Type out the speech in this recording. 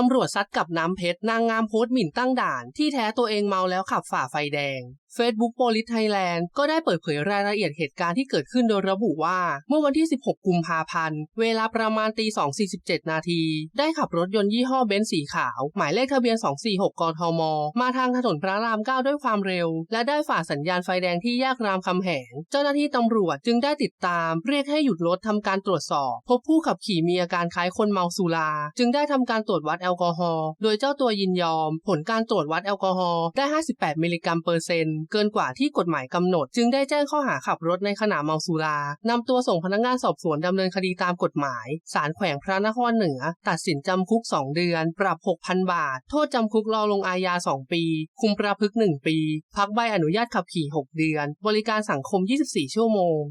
ตำรวจซัดกับน้ำเพชรนางงามโพสต์หมิ่นตั้งด่าน ที่แท้ตัวเองเมาแล้วขับฝ่าไฟแดง Facebook Police Thailand ก็ได้เปิดเผยรายละเอียดเหตุการณ์ที่เกิดขึ้นโดยระบุว่า เมื่อวันที่ 16 กุมภาพันธ์ เวลาประมาณตี 2.47 นาที ได้ขับรถยนต์ยี่ห้อเบนซ์สีขาว หมายเลขทะเบียน 246 กทม มาทางถนนพระราม 9 ด้วยความเร็ว และได้ฝ่าสัญญาณไฟแดงที่แยกรามคำแหง เจ้าหน้าที่ตำรวจจึงได้ติดตาม เรียกให้หยุดรถทำการตรวจสอบ พบผู้ขับขี่มีอาการคล้ายคนเมาสุรา จึงได้ทำการตรวจวัดแอลกอฮอล์โดยเจ้าตัวยินยอม ผลการตรวจวัดแอลกอฮอล์ได้ 58 มิลลิกรัมเปอร์เซ็นต์เกินกว่าที่กฎหมายกำหนด จึงได้แจ้งข้อหาขับรถในขณะเมาสุรานำตัวส่งพนักงานสอบสวนดำเนินคดีตามกฎหมายศาลแขวงพระนครเหนือ ตัดสินจำคุก 2 เดือน ปรับ 6,000 บาท โทษจำคุกรอลงอาญา 2 ปี คุมประพฤกษ์1ปี พักใบอนุญาตขับขี่ 6 เดือน บริการสังคม 24 ชั่วโมง